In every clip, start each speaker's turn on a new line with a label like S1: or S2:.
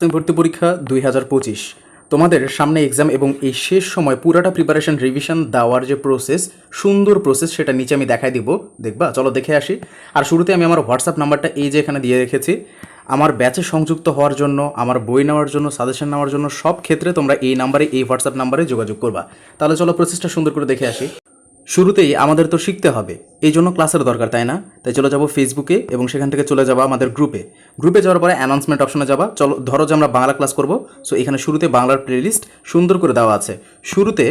S1: ভর্তি পরীক্ষা দুই হাজার পঁচিশ। তোমাদের সামনে এক্সাম এবং এই শেষ সময় পুরাটা প্রিপারেশন রিভিশন দেওয়ার যে প্রসেস সুন্দর প্রসেস সেটা নিচে আমি দেখাই দিব। দেখবা? চলো দেখে আসি। আর শুরুতে আমি আমার হোয়াটসঅ্যাপ নাম্বারটা এই যে এখানে দিয়ে রেখেছি। আমার ব্যাচে সংযুক্ত হওয়ার জন্য, আমার বই নেওয়ার জন্য সাজেশন নেওয়ার জন্য সব ক্ষেত্রে তোমরা এই নাম্বারে, এই হোয়াটসঅ্যাপ নাম্বারে যোগাযোগ করবা। তাহলে চলো প্রসেসটা সুন্দর করে দেখে আসি। শুরুতেই আমাদের তো শিখতে হবে। এই জন্য ক্লাসের দরকার, তাই না? তাই চলে যাব ফেসবুকে এবং সেখান থেকে চলে যাব আমাদের গ্রুপে গ্রুপে যাওয়ার পরে অ্যানাউন্সমেন্ট অপশনে যাবা। চলো, ধরো যে আমরা বাংলা ক্লাস করব। সো এখানে শুরুতে বাংলার প্লেলিস্ট সুন্দর করে দেওয়া আছে। শুরুতে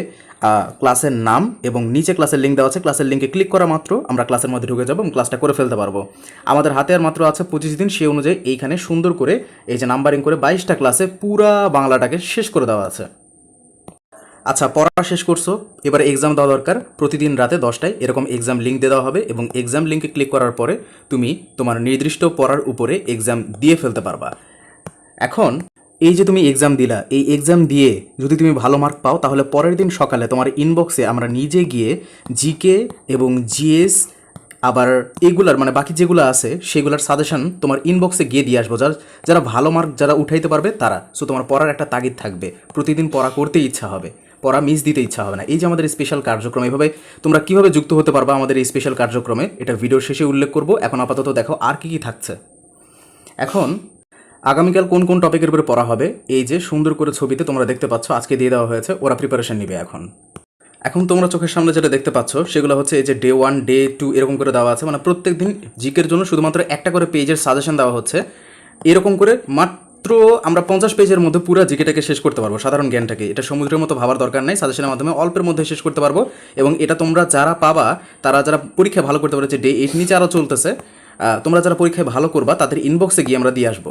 S1: ক্লাসের নাম এবং নিচে ক্লাসের লিঙ্ক দেওয়া আছে। ক্লাসের লিঙ্কে ক্লিক করা মাত্র আমরা ক্লাসের মধ্যে ঢুকে যাব এবং ক্লাসটা করে ফেলতে পারব। আমাদের হাতে আর মাত্র আছে পঁচিশ দিন। সেই অনুযায়ী এইখানে সুন্দর করে এই যে নাম্বারিং করে বাইশটা ক্লাসে পুরা বাংলাটাকে শেষ করে দেওয়া আছে। আচ্ছা পড়া শেষ করছ, এবার এক্সাম দেওয়া দরকার। প্রতিদিন রাতে দশটায় এরকম এক্সাম লিঙ্ক দিয়ে দেওয়া হবে এবং এক্সাম লিঙ্কে ক্লিক করার পরে তুমি তোমার নির্দিষ্ট পড়ার উপরে এক্সাম দিয়ে ফেলতে পারবা। এখন, এই যে তুমি এক্সাম দিলা, এই এক্সাম দিয়ে যদি তুমি ভালো মার্ক পাও, তাহলে পরের দিন সকালে তোমার ইনবক্সে আমরা নিজে গিয়ে জিকে এবং জিএস আবার এগুলার মানে বাকি যেগুলো আছে, সেগুলোর সাজেশন তোমার ইনবক্সে গিয়ে দিয়ে আসব। যারা যারা ভালো মার্ক যারা উঠাইতে পারবে, তারা। সো তোমার পড়ার একটা তাগিদ থাকবে। প্রতিদিন পড়া করতে ইচ্ছা হবে। পড়া মিস দিতে ইচ্ছা হবে না। এই যে আমাদের স্পেশাল কার্যক্রম, এভাবে তোমরা কীভাবে যুক্ত হতে পারবা আমাদের এই স্পেশাল কার্যক্রমে? এটা ভিডিওর শেষে উল্লেখ করব। এখন আপাতত দেখো আর কি কি থাকছে। এখন, আগামীকাল কোন কোন টপিকের উপরে পড়া হবে? এই যে সুন্দর করে ছবিতে তোমরা দেখতে পাচ্ছ, আজকে দিয়ে দেওয়া হয়েছে, ওরা প্রিপারেশন নিবে এখন। এখন তোমরা চোখের সামনে যেটা দেখতে পাচ্ছ, সেগুলো হচ্ছে এই যে ডে ওয়ান ডে টু এরকম করে দেওয়া আছে। মানে প্রত্যেক দিন জিকের জন্য শুধুমাত্র একটা করে পেজের সাজেশন দেওয়া হচ্ছে। এরকম করে মাত্র আমরা পঞ্চাশ পেজের মধ্যে পুরো জিকেটাকে শেষ করতে পারব, সাধারণ জ্ঞানটাকে। এটা সমুদ্রের মতো ভাবার দরকার নেই সাজেশনের মাধ্যমে অল্পের মধ্যে শেষ করতে পারব। এবং এটা তোমরা যারা পাবা, তারা যারা পরীক্ষায় ভালো করতে পারছে ডে এইট নিচে আরও চলতেছে তোমরা যারা পরীক্ষায় ভালো করবা, তাদের ইনবক্সে গিয়ে আমরা দিয়ে আসব।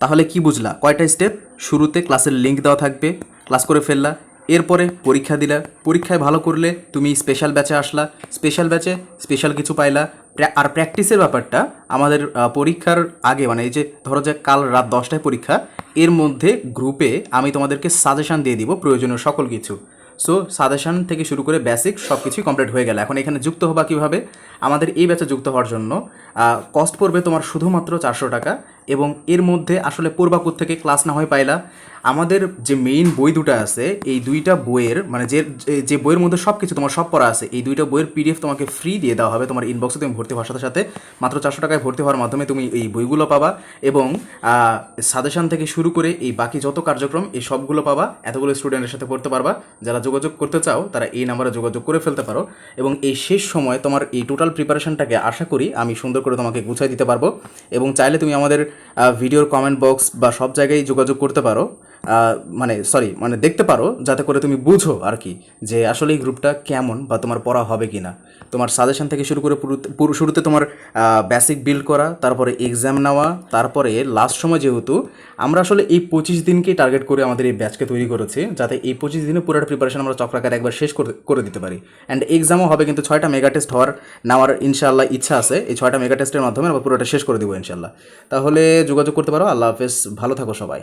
S1: তাহলে কি বুঝলা? কয়টা স্টেপ শুরুতে ক্লাসের লিঙ্ক দেওয়া থাকবে ক্লাস করে ফেললা, এরপরে পরীক্ষা দিলা। পরীক্ষায় ভালো করলে তুমি স্পেশাল ব্যাচে আসলা স্পেশাল ব্যাচে স্পেশাল কিছু পাইলা। আর প্র্যাকটিসের ব্যাপারটা আমাদের পরীক্ষার আগে মানে এই যে ধরো যে কাল রাত দশটায় পরীক্ষা, এর মধ্যে গ্রুপে আমি তোমাদেরকে সাজেশান দিয়ে দিব প্রয়োজনীয় সকল কিছু। সো সাজেশান থেকে শুরু করে বেসিক সব কিছুই কমপ্লিট হয়ে গেল। এখন এখানে যুক্ত হবা কীভাবে? আমাদের এই ব্যাচে যুক্ত হওয়ার জন্য কস্ট পড়বে তোমার শুধুমাত্র চারশো টাকা। এবং এর মধ্যে আসলে পূর্বাকুর থেকে ক্লাস না হয় পাইলা। আমাদের যে মেইন বই দুটা আছে, এই দুইটা বইয়ের মানে যে, যে- বইয়ের মধ্যে সব কিছু তোমার সব পড়া আছে, এই দুইটা বইয়ের পিডিএফ তোমাকে ফ্রি দিয়ে দেওয়া হবে তোমার ইনবক্সে তুমি ভর্তি হওয়ার সাথে সাথে। মাত্র চারশো টাকায় ভর্তি হওয়ার মাধ্যমে তুমি এই বইগুলো পাবা এবং সাজেশন থেকে শুরু করে এই বাকি যত কার্যক্রম, এই সবগুলো পাবা। এতগুলো স্টুডেন্টের সাথে পড়তে পারবা। যারা যোগাযোগ করতে চাও, তারা এই নাম্বারে যোগাযোগ করে ফেলতে পারো। এবং এই শেষ সময় তোমার এই টোটাল প্রিপারেশনটাকে আশা করি আমি সুন্দর করে তোমাকে গুছিয়ে দিতে পারব। এবং চাইলে তুমি আমাদের ভিডিওর কমেন্ট বক্স বা সব জায়গায় যোগাযোগ করতে পারো। মানে সরি মানে দেখতে পারো, যাতে করে তুমি বুঝো আর কি যে আসলে এই গ্রুপটা কেমন বা তোমার পড়া হবে কি না তোমার সাজেশন থেকে শুরু করে পুরো শুরুতে তোমার বেসিক বিল্ড করা, তারপরে এক্সাম নেওয়া, তারপরে লাস্ট সময় যেহেতু, আমরা আসলে এই পঁচিশ দিনকেই টার্গেট করে আমাদের এই ব্যাচকে তৈরি করেছি, যাতে এই পঁচিশ দিনে পুরোটা প্রিপারেশন আমরা চক্রাকারে একবার শেষ করে দিতে পারি। অ্যান্ড এক্সামও হবে কিন্তু ছয়টা মেগা টেস্ট হওয়ার, নেওয়ার ইনশাআল্লাহ ইচ্ছা আছে। এই ছয়টা মেগা টেস্টের মাধ্যমে আমরা পুরোটা শেষ করে দেবো ইনশাল্লাহ তাহলে যোগাযোগ করতে পারো। আল্লাহ হাফেজ। ভালো থাকো সবাই।